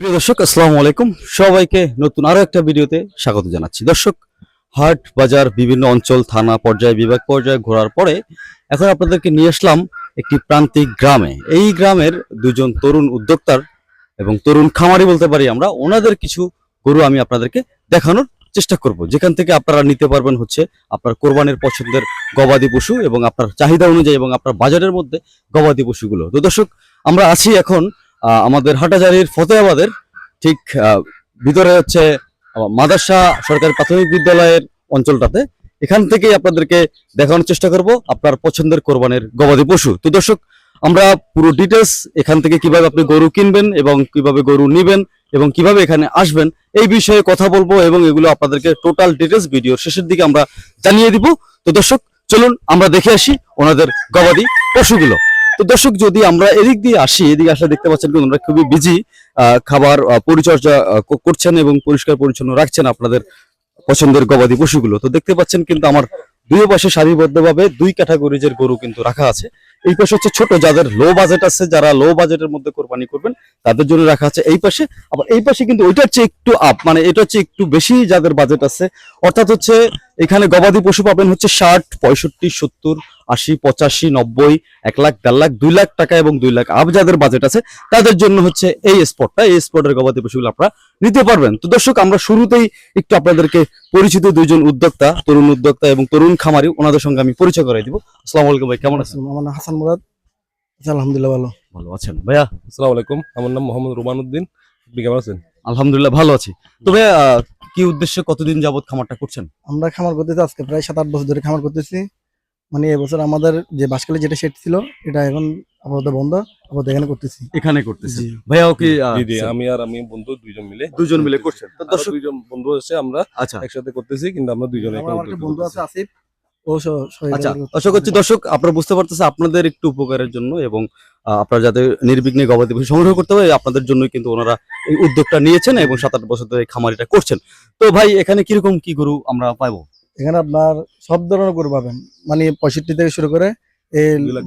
প্রিয় দর্শক, আসসালামু আলাইকুম। সবাইকে নতুন আরও একটা ভিডিওতে স্বাগত জানাচ্ছি। দর্শক, হাট, বাজার, বিভিন্ন অঞ্চল, থানা, পর্যায়ে, বিভাগ, পর্যায়ে ঘোরার পরে এখন আপনাদেরকে নিয়ে আসলাম একটি প্রান্তিক গ্রামে। এই গ্রামের দুজন তরুণ উদ্যোক্তার এবং তরুণ খামারি বলতে পারি আমরা, ওনাদের কিছু গরু আমি আপনাদেরকে দেখানোর চেষ্টা করব। যেখান থেকে আপনারা নিতে পারবেন হচ্ছে আপনার কোরবানির পছন্দের গবাদি পশু এবং আপনার চাহিদা অনুযায়ী এবং আপনার বাজারের মধ্যে গবাদি পশুগুলো। তো দর্শক, আমরা আছি এখন আমাদের হাটাজারির ফতেহাবাদের ঠিক ভিতরে হচ্ছে মাদাসা সরকারি প্রাথমিক বিদ্যালয়ের অঞ্চলটাতে। এখান থেকেই আপনাদেরকে দেখানোর চেষ্টা করব আপনার পছন্দের কোরবানের গবাদি পশু। তো দর্শক, আমরা পুরো ডিটেলস এখান থেকে কীভাবে আপনি গরু কিনবেন এবং কীভাবে গরু নিবেন এবং কীভাবে এখানে আসবেন, এই বিষয়ে কথা বলব এবং এগুলো আপনাদেরকে টোটাল ডিটেলস ভিডিও শেষের দিকে আমরা জানিয়ে দিব। তো দর্শক, চলুন আমরা দেখে আসি ওনাদের গবাদি পশুগুলো। তো দর্শক, যদি আমরা এদিক দিয়ে আসি, এদিকে আসলে দেখতে পাচ্ছেন কিন্তু ওনারা খুবই বিজি খাবার পরিচর্যা করছেন এবং পরিষ্কার, পরিচ্ছন্ন রাখছেন আপনাদের পছন্দের গবাদি পশুগুলো। তো দেখতে পাচ্ছেন কিন্তু আমার দুই পাশে সারিবদ্ধভাবে দুই ক্যাটাগরিজের গরু কিন্তু রাখা আছে। এই পাশে হচ্ছে ছোট যাদের লো বাজেট আছে, যারা লো বাজেটের মধ্যে কোরবানি করবেন, তাদের জন্য রাখা আছে এই পাশে। আবার এই পাশে কিন্তু ওইটা হচ্ছে একটু আপ মানে এটা হচ্ছে একটু বেশি যাদের বাজেট আছে। অর্থাৎ হচ্ছে এখানে গবাদি পশু পাবেন হচ্ছে ষাট, পঁয়ষট্টি, সত্তর আশি পঁচাশি নব্বই এক লাখ দেড় লাখ দুই লাখ টাকা এবং দুই লাখ আপ যাদের বাজেট আছে তাদের জন্য হচ্ছে এই স্পটটা এই স্পটের গবাদি পশুগুলো আপনারা নিতে পারবেন। তো দর্শক আমরা শুরুতেই একটু আপনাদেরকে পরিচিত দুইজন উদ্যোক্তা তরুণ উদ্যোক্তা এবং তরুণ খামারি ওনাদের সঙ্গে আমি পরিচয় করাই দিব। আসসালামু আলাইকুম ভাই কেমন আছেন? আমার নাম হাসান মুরাদ। আলহামদুলিল্লাহ ভালো। ভালো আছেন। ভাইয়া আসসালামু আলাইকুম। আমার নাম মোহাম্মদ রুমান উদ্দিন আপনি কেমন আছেন? আলহামদুলিল্লাহ ভালো আছি। তো ভাইয়া কি উদ্দেশ্যে কতদিন যাবত খামারটা করছেন? আমরা খামার করতেছি আজকে প্রায় সাত আট বছর ধরে খামার করতেছি। মানে এবছর আমাদের যে বাসকালে যেটা সেট ছিল এটা এখন আপাতত বন্ধ আপাতত এখানে করতেছি। এখানে করতেছি জি। ভাইয়াও কি আহ, জি জি আমি আর আমি বন্ধু দুইজন মিলে। দুজন মিলে করছেন। তো দর্শক দুইজন বন্ধু আছে আমরা আচ্ছা। একসাথে করতেছি কিন্তু আমরা দুইজনে একটা বন্ধু আছে আসিফ। আচ্ছা। আশা করছি দর্শক আপনারা বুঝতে পারতেছে আপনাদের একটু উপকারের জন্য এবং আপনারা যাতে নির্বিঘ্নে গবাদি পশু সংগ্রহ করতে হবে আপনাদের জন্যই কিন্তু ওনারা এই উদ্যোগটা নিয়েছেন এবং সাত আট বছর ধরে এই খামারিটা করছেন। তো ভাই এখানে কীরকম কি গরু আমরা পাবো? এখানে আপনার সব ধরনের গরু পাবেন। মানে পঁয়ষট্টি থেকে শুরু করে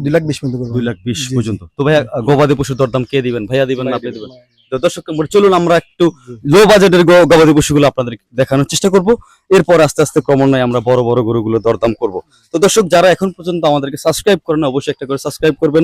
দুই লাখ বিশ। পর্যন্ত দুই লাখ বিশ জি, জি। পর্যন্ত। তো ভাইয়া গবাদি পশুর দরদাম কে দিবেন? ভাইয়া দিবেন না আপনি দিবেন? দর্শক চলুন আমরা একটু লো বাজেটের গবাদি পশুগুলো আপনাদের দেখানোর চেষ্টা করব। এরপর আস্তে আস্তে ক্রমান্বয়ে আমরা বড় বড় গরুগুলো দরদাম করব। তো দর্শক যারা এখন পর্যন্ত আমাদেরকে সাবস্ক্রাইব করেন অবশ্যই একটা করে সাবস্ক্রাইব করবেন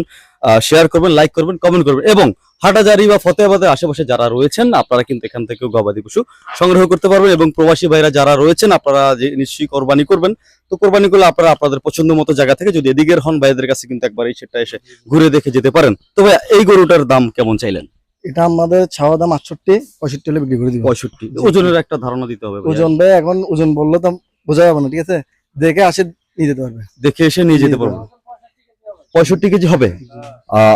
শেয়ার করবেন লাইক করবেন কমেন্ট করবেন এবং হাটাজারি বা ফতেহাবাদের আশেপাশে যারা রয়েছেন আপনারা কিন্তু এখান থেকেও গবাদি পশু সংগ্রহ করতে পারবেন এবং প্রবাসী ভাইরা যারা রয়েছেন আপনারা যে নিশ্চয়ই কোরবানি করবেন। তো কোরবানি করলে আপনারা আপনাদের পছন্দ মতো জায়গা থেকে যদি এদিকের হন ভাইদের কাছে কিন্তু একবার এই সেটা এসে ঘুরে দেখে যেতে পারেন। তবে এই গরুটার দাম কেমন চাইলেন? এটা আমাদের ছাওয়া দাম আটষট্টি পঁয়ষট্টি হলে বিক্রি করে দিব। পঁয়ষট্টি। ওজনের একটা ধারণা দিতে হবে ওজন ভাই এখন ওজন বলল তো বোঝা যাবে না ঠিক আছে? দেখে আসে নিয়ে যেতে পারবে। দেখে এসে নিয়ে যেতে পারব পঁয়ষট্টি কেজি হবে।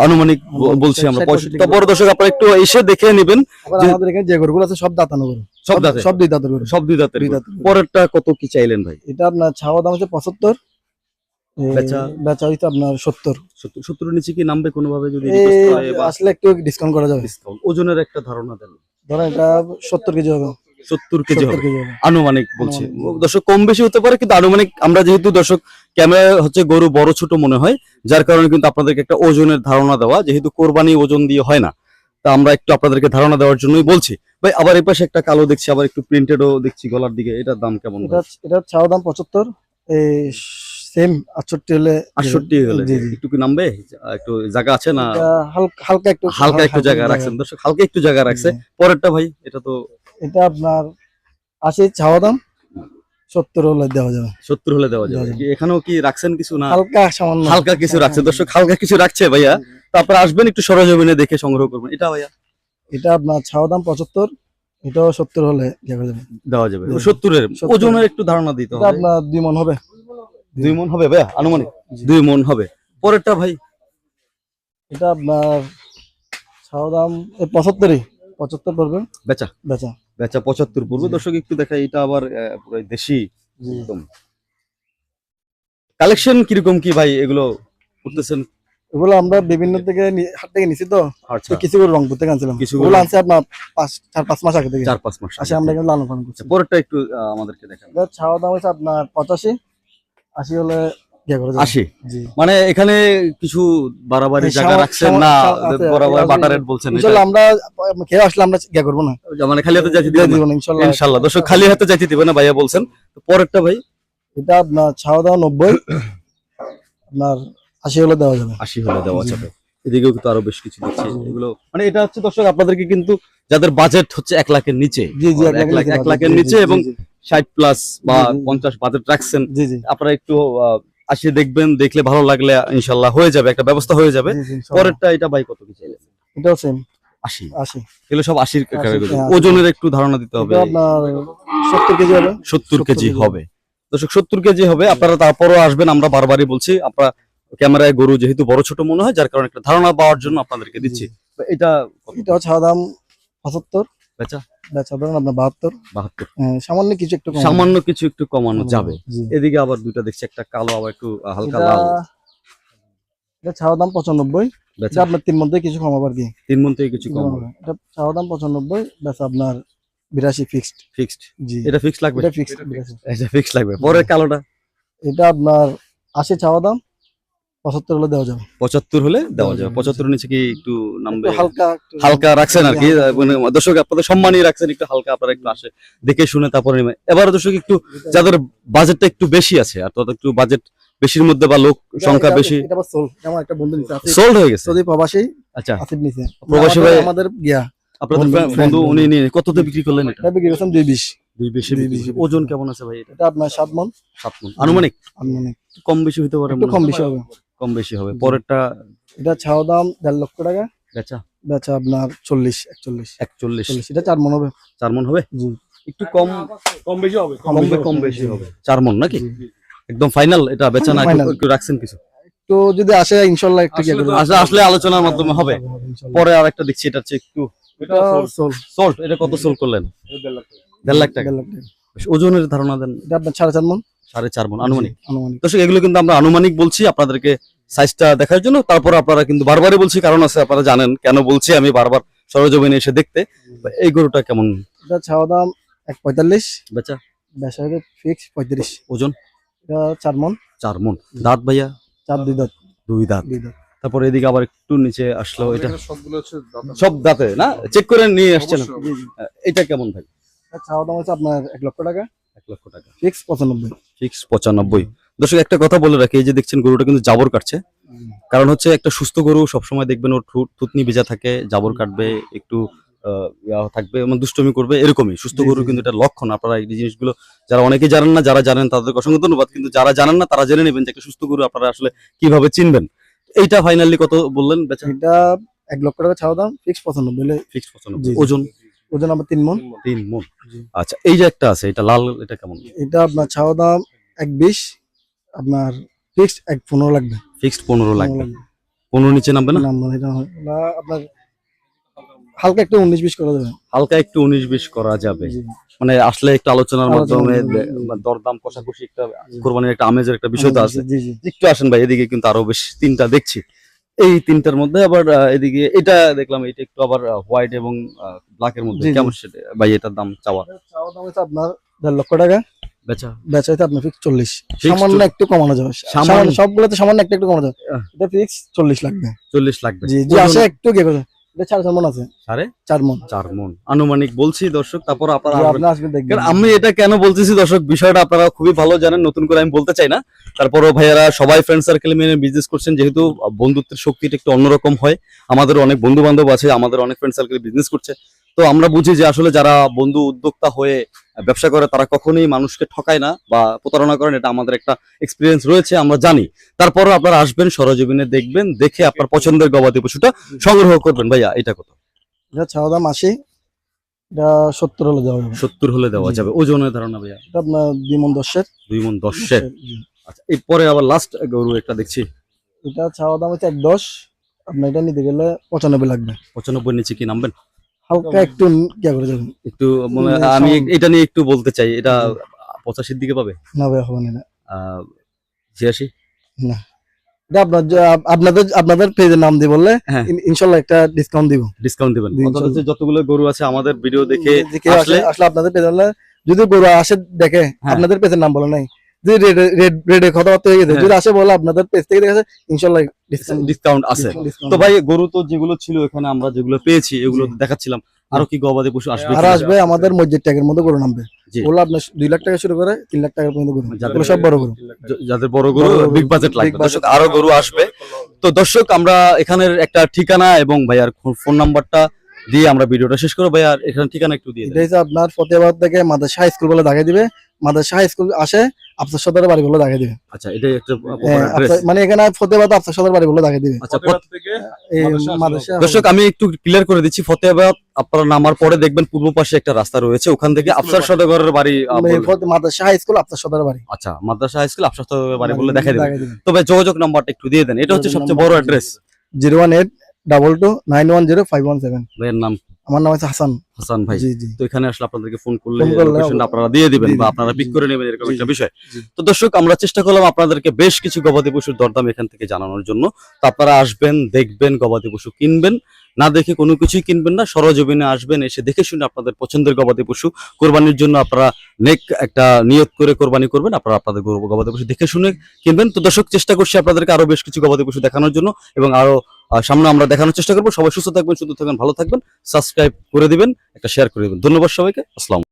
আনুমানিক বলছি আমরা পঁয়ষট্টি বড় দর্শক আপনারা একটু এসে দেখে নেবেন যে- আমাদের এখানে যে গরুগুলো আছে সব দাঁতানো গরু। সব দাঁত সব দুই দাঁতের গরু। সব দুই দাঁতের পরেরটা কত কি চাইলেন ভাই? এটা আপনার ছাওয়া দাম হচ্ছে পঁচাত্তর। বেচা? হইতো আপনার সত্তর। সত্তর সত্তরের নিচে কি নামবে কোনোভাবে যদি আসলে একটু ডিসকাউন্ট করা যাবে? ওজনের একটা ধারণা দেন। ধরেন এটা সত্তর কেজি হবে। সত্তর কেজি হবে। আনুমানিক বলছি। দর্শক কম বেশি হতে পারে কিন্তু আনুমানিক আমরা যেহেতু দর্শক ক্যামেরা হচ্ছে গরু বড় ছোট মনে হয় যার কারণে কিন্তু আপনাদেরকে একটা ওজনের ধারণা দেওয়া যেহেতু কোরবানি ওজন দিয়ে হয় না তা আমরা একটু আপনাদেরকে ধারণা দেওয়ার জন্যই বলছি। ভাই আবার এই পাশে একটা কালো দেখছি আবার একটু প্রিন্টেডও দেখছি গলার দিকে এটার দাম কেমন এটা এটা দাম পঁচাত্তর এই সেম আটষট্টি হলে আটষট্টি হলে। একটু কি নামবে? একটু জায়গা আছে না? হালকা হালকা একটু হালকা একটু জায়গা রাখছেন। দর্শক হালকা একটু জায়গা রাখছে। পরেরটা ভাই এটা তো এটা আপনার আশি ছাওয়া দাম সত্তর হলে দেওয়া যাবে। সত্তর হলে দেওয়া যাবে। এখানেও কি রাখছেন কিছু না? হালকা সামান্য। হালকা কিছু রাখছে দর্শক হালকা কিছু রাখছে ভাইয়া। তারপর আসবেন একটু সরজমিনে দেখে সংগ্রহ করবেন। এটা ভাইয়া? এটা আপনার ছাওয়া দাম পঁচাত্তর এটাও সত্তর হলে দেওয়া যাবে। দেওয়া যাবে। সত্তরের। ওজনের একটু ধারণা দিতে এটা হবে। আপনার দুই মন হবে। দুই মন হবে ভাইয়া? আনুমানিক? দুই মন হবে। পরেরটা ভাই? এটা আপনার ছাওয়া দাম পঁচাত্তরই। পঁচাত্তর পড়বে। বেচা। বেচা। বেচা পঁচাত্তর পূর্বে। দর্শক একটু দেখা এটা আবার দেশি। একদম। কালেকশন কীরকম কি ভাই? এগুলো করতেছেন? এগুলো আমরা বিভিন্ন থেকে হাট থেকে নিছি তো। আচ্ছা। কিছু করে রংপুর থেকে আনছিলাম। কিছু গরু- আনছে আপনার পাঁচ চার পাঁচ মাস আগে থেকে। চার পাঁচ মাস আসে আমরা এখানে লালন পালন করছি। আচ্ছা, পরেরটা একটু আমাদেরকে দেখান। ছাওয়া দাম হচ্ছে আপনার পঁচাশি। আশি হলে আশি। মানে এখানে কিছু বাড়াবাড়ি হ্যাঁ, জায়গা রাখছেন না বরাবর বাটার রেট বলছেন এটা? ইনশাল্লাহ আমরা খেয়ে আসলে আমরা ইয়ে করব না। মানে খালি হাতে যাইতে দিব না ইনশাল্লাহ। ইনশাল্লাহ। দর্শক খালি হাতে যাইতে দিবেন না ভাইয়া বলছেন। তো পরেরটা ভাই? এটা আপনার ছাওয়া দাওয়া নব্বই। আপনার আশি হলে দেওয়া যাবে। আশি হলে দেওয়া যাবে। এদিকেও কিন্তু আরও বেশ কিছু দেখছি এগুলো মানে এটা হচ্ছে দর্শক আপনাদেরকে কিন্তু যাদের বাজেট হচ্ছে এক লাখের নিচে জি জি এক লাখ এক লাখের নিচে এবং ষাট প্লাস বা। পঞ্চাশ বাজেট রাখছেন। জি জি। আপনারা একটু আহ, আসি দেখবেন দেখলে ভালো লাগলে ইনশাল্লাহ হয়ে যাবে একটা ব্যবস্থা হয়ে যাবে। পরেরটা এটা ভাই কত কি চাইলেন? এটাও সেম আশি। আশি। এগুলো সব আশির আশি, হ্যাঁ, ওজনের একটু ধারণা দিতে হবে। আপনার সত্তর কেজি হবে। সত্তর 70 কেজি হবে। দর্শক সত্তর কেজি হবে। আপনারা তারপরও আসবেন আমরা বারবারই বলছি আপনারা ক্যামেরায় গরু যেহেতু বড় ছোট মনে হয় যার কারণে একটা ধারণা পাওয়ার জন্য আপনাদেরকে দিচ্ছি। তো এটা? এটাও ছাওয়া দাম পঁচাত্তর। বেচা? বেচা ধরেন আপনার বাহাত্তর। বাহাত্তর। সামান্য কিছু একটু সামান্য কিছু একটু কমানো যাবে। এদিকে আবার দুইটা দেখছি একটা কালো আবার একটু হালকা এটা লাল। এটা ছাওয়া দাম পঁচানব্বই। বেচা। আপনার তিন মধ্যে কিছু কমাবো আর কি। তিন মন থেকে কিছু কম এটা ছাওয়া দাম পঁচানব্বই বেচা আপনার বিরাশি ফিক্সড ফিক্সড জি। এটা ফিক্স লাগবে? এটা ফিক্সড এটা ফিক্স লাগবে। পরের কালোটা? এটা আপনার আশি ছাওয়া দাম। পঁচাত্তর হলে দেওয়া যাবে। পঁচাত্তর হলে দেওয়া যাবে। পঁচাত্তর নিচে কি একটু নামবে? হালকা হালকা রাখছেন আর কি? মানে দর্শক আপনাদের সম্মানই রাখছেন একটু হালকা আপনারা একটু আসে দেখে শুনে তারপরে এবার দর্শক একটু যাদের বাজেটটা একটু বেশি আছে আর তাদের একটু বাজেট বেশির মধ্যে বা লোক সংখ্যা বেশি এটা সোল আমার একটা বন্ধু নিচে আছে সোল্ড হয়ে গেছে? সৌদি প্রবাসী আচ্ছা। আসিফ নিচে প্রবাসী ভাই- আমাদের গিয়া। আপনাদের বন্ধু- উনি নিয়ে কততে বিক্রি করলেন এটা? বিক্রি করছেন দুই বিশ। দুই বেশি দুই বিক্রি বেশি করছে। ওজন কেমন আছে ভাই এটা? আপনার সাত মন। সাত মণ আনুমানিক? আনুমানিক। কম বেশি হতে পারে কম বেশি হবে। কম বেশি হবে। পরেরটা এটা ছাওয়া দাম দেড় লক্ষ টাকা। বেচা? বেচা আপনার চল্লিশ একচল্লিশ। একচল্লিশ। চল্লিশ এটা চার মন হবে। চার মন হবে? জি। একটু কম কম বেশি হবে কম কমবে বেশি কম বেশি হবে। চার মন নাকি? একদম ফাইনাল এটা বেচা না একটু- রাখছেন কিছু? তো যদি আসে ইনশাল্লাহ একটু কি আসলে তো- আসলে আসলে আলোচনার মাধ্যমে হবে। পরে আর একটা দেখছি এটা হচ্ছে একটু এটা সোল সল্ট এটা কত সোল করলেন? দেড় লাখ টাকা। দেড় লাখ টাকা। ওজনের ধারণা দেন। এটা আপনার সাড়ে চার মন। সাড়ে চার মন আনুমানিক। আনুমানিক। দর্শক এগুলো কিন্তু আমরা আনুমানিক বলছি আপনাদেরকে সাইজটা দেখার জন্য। তারপর আপনারা কিন্তু বারবারই বলছি কারণ আছে আপনারা জানেন কেন বলছি আমি বারবার সরজমিনে এসে দেখতে। এই গরুটা কেমন? এটা ছাওয়া দাম এক পঁয়তাল্লিশ। বেচা? বেচা হবে ফিক্স পঁয়ত্রিশ। ওজন? এটা চার মন। চার মন। দাঁত ভাইয়া? চার দুই দাঁত। দুই দাঁত। তারপর এদিকে আবার একটু নিচে আসলো এটা। সবগুলো হচ্ছে দাদা সব দাঁতে না? চেক করে নিয়ে আসছেন। এটা কেমন ভাই? ছাওয়া দাম হচ্ছে আপনার এক লক্ষ টাকা। লক্ষ টাকা। ফিক্স পঁচানব্বই। ফিক্স পঁচানব্বই। দর্শক একটা কথা বলে রাখি এই যে দেখছেন গরুটা কিন্তু জাবর কাটছে। কারণ হচ্ছে একটা সুস্থ গরু সবসময় দেখবেন ওর থুতনি ভেজা থাকে জাবর কাটবে একটু থাকবে মানে দুষ্টমি করবে এরকমই। সুস্থ গরু কিন্তু এটা লক্ষণ। আপনারা এই জিনিসগুলো যারা অনেকে জানেন না যারা জানেন তাদেরকে অসংখ্য ধন্যবাদ। কিন্তু যারা জানেন না তারা জেনে নেবেন যে একটা সুস্থ গরু আপনারা আসলে কীভাবে চিনবেন। এইটা ফাইনালি কত বললেন বেচা? এটা এক লক্ষ টাকা ছাওয়া দাম ফিক্স পছন্দ ফিক্স জি। ওজন? ওজন আমার তিন মন। তিন মন। আচ্ছা এই যে একটা আছে এটা লাল এটা কেমন? এটা আপনার ছাওয়া দাম এক বিশ আপনার ফিক্স এক পনেরো লাগবে। ফিক্সড পনেরো লাগবে। পনেরো নিচে নামবে না? নাম না এটা হয় আপনার হালকা একটু উনিশ বিশ করে দেবেন হালকা একটু উনিশ বিশ করা যাবে। মানে আসলে একটু আলোচনার মাধ্যমে। বা দরদাম কষাকষি একটা কোরবানির একটা আমেজের একটা বিষয় তো আছে। একটু আসেন ভাই এদিকে কিন্তু আরও বেশ তিনটা দেখছি। এই তিনটার মধ্যে আবার এদিকে এটা দেখলাম এটা একটু আবার হোয়াইট এবং ব্ল্যাক এর মধ্যে। কেমন সেটা? ভাই এটার দাম চাওয়া? চাওয়া দাম হচ্ছে আপনার দেড় লক্ষ টাকা। বেচা? বেচা হচ্ছে আপনার ফিক্স চল্লিশ। সামান্য একটু কমানো যাবে। সামান্য- সবগুলোতে সামান্য একটু একটু কমানো যাবে। এটা ফিক্স চল্লিশ লাগবে। চল্লিশ লাগবে। জি জি আসে একটু এটা চার চার মন আছে। সাড়ে চার মন। চার মন। আনুমানিক বলছি দর্শক তারপর আপনারা আসবেন। দেখবেন। আমি এটা কেন বলতেছি দর্শক বিষয়টা আপনারা খুবই ভালো জানেন নতুন করে আমি বলতে চাই না। তারপরও ভাইয়ারা সবাই ফ্রেন্ড সার্কেল মেনে বিজনেস করছেন যেহেতু বন্ধুত্বের শক্তিটা একটু অন্যরকম হয়। আমাদের অনেক বন্ধু বান্ধব আছে আমাদের অনেক ফ্রেন্ড সার্কেল বিজনেস করছে। তো আমরা বুঝি যে আসলে যারা বন্ধু উদ্যোক্তা হয়ে ব্যবসা করে তারা কখনোই মানুষকে ঠকায় না বা প্রতারণা করেন এটা আমাদের একটা এক্সপিরিয়েন্স রয়েছে আমরা জানি। তারপরও আপনারা আসবেন সরজমিনে দেখবেন দেখে আপনার পছন্দের গবাদি পশুটা সংগ্রহ করবেন। ভাইয়া এটা কত? এটা দাম আশি। এটা সত্তর হলে দেওয়া যাবে। সত্তর হলে দেওয়া। যাবে। ওজনের ধারণা ভাইয়া? এটা আপনার দুই মন দশের। দুই মন দশের। আচ্ছা এরপরে আবার লাস্ট গরু একটা দেখছি। এটা দাম হচ্ছে এক দশ। আপনার এটা নিতে গেলে পঁচানব্বই লাগবে। পঁচানব্বই নিচে কি নামবেন? হালকা একটু কে করে যাবেন একটু মানে আমি এটা নিয়ে একটু বলতে চাই এটা পঁচাশির দিকে পাবে? না ভাই হবে না। ছিয়াশি? এটা আপনার আপনাদের আপনাদের পেজের নাম দিয়ে বললে হ্যাঁ। ইনশাল্লাহ একটা ডিসকাউন্ট দিব। ডিসকাউন্ট দিবেন। যতগুলো গরু আছে আমাদের ভিডিও দেখে যে কেউ আসলে আসলে আপনাদের পেজে যদি গরু আসে দেখে হ্যাঁ। আপনাদের পেজের নাম বলে নাই। যে রেড রেড রেডে কথাবার্তা হয়ে গেছে। যদি আসে বলে আপনাদের পেজ থেকে দেখেছে ইনশাল্লাহ ডিসকাউন্ট আছে। তো ভাই গরু তো যেগুলো ছিল এখানে আমরা যেগুলো পেয়েছি এগুলো দেখাচ্ছিলাম। আরও কি গবাদি পশু আসবে আর আসবে আমাদের মসজিদ ট্যাগের মধ্যে গরু নামবে। ওগুলো আপনার দুই লাখ টাকা শুরু করে তিন লাখ টাকা পর্যন্ত গরু। যাদের- সব বড় গরু। যাদের বড় গরু বিগ বাজেট লাগবে। দর্শক আরও গরু আসবে। তো দর্শক আমরা এখানের একটা ঠিকানা এবং ভাইয়ার ফোন নাম্বারটা দিয়ে আমরা ভিডিওটা শেষ করব। ভাইয়ার এখানে ঠিকানা একটু দিয়ে এটা হচ্ছে আপনার ফতেহাবাদ থেকে মাদ্রাসা হাই স্কুল বলে দেখাই দিবে। মাদ্রাসা হাই স্কুল আসে আফসার সদরের বাড়ি বলে দেখাই দিবে। আচ্ছা এটাই একটা হ্যাঁ, মানে এখানে ফতেহাবাদ আফসার সদর বাড়ি বলে দেখাই দিবে। আচ্ছা দর্শক আমি একটু ক্লিয়ার করে দিচ্ছি ফতেহাবাদ আপনারা নামার পরে দেখবেন পূর্ব পাশে একটা রাস্তা রয়েছে ওখান থেকে আফসার সদাগরের বাড়ি বলবেন। মাদ্রাসা হাই স্কুল আফসার সদর বাড়ি। আচ্ছা মাদ্রাসা হাই স্কুল আফসার সদাগরের বাড়ি বলে দেখা দেবেন। দিবে তবে যোগাযোগ নাম্বারটা একটু দিয়ে দেন এটা হচ্ছে সবচেয়ে বড় address zero one eight double two nine one zero five one seven ভাইয়ের নাম? আমার নাম হচ্ছে হাসান। হাসান ভাই। জি জি। তো এখানে আসলে আপনাদেরকে ফোন করলে ফোন করলে লোকেশনটা অবশ্যই। আপনারা দিয়ে দিবেন বা আপনারা পিক করে নেবেন এরকম একটা বিষয়। তো দর্শক আমরা চেষ্টা করলাম আপনাদেরকে বেশ কিছু গবাদি পশুর দরদাম এখান থেকে জানানোর জন্য। তো আপনারা আসবেন দেখবেন গবাদি পশু কিনবেন। না দেখে কোনো কিছুই কিনবেন না সরজমিনে আসবেন এসে দেখে শুনে আপনাদের পছন্দের গবাদি পশু কোরবানির জন্য আপনারা নেক একটা নিয়ত করে কোরবানি করবেন। আপনারা আপনাদের গবাদি পশু দেখে শুনে কিনবেন। তো দর্শক চেষ্টা করছি আপনাদেরকে আরও বেশ কিছু গবাদি পশু দেখানোর জন্য এবং আরও সামনে আমরা দেখানোর চেষ্টা করব। সবাই সুস্থ থাকবেন সুস্থ থাকবেন, ভালো থাকবেন সাবস্ক্রাইব করে দিবেন, একটা শেয়ার করে দিবেন। ধন্যবাদ সবাইকে, আসসালাম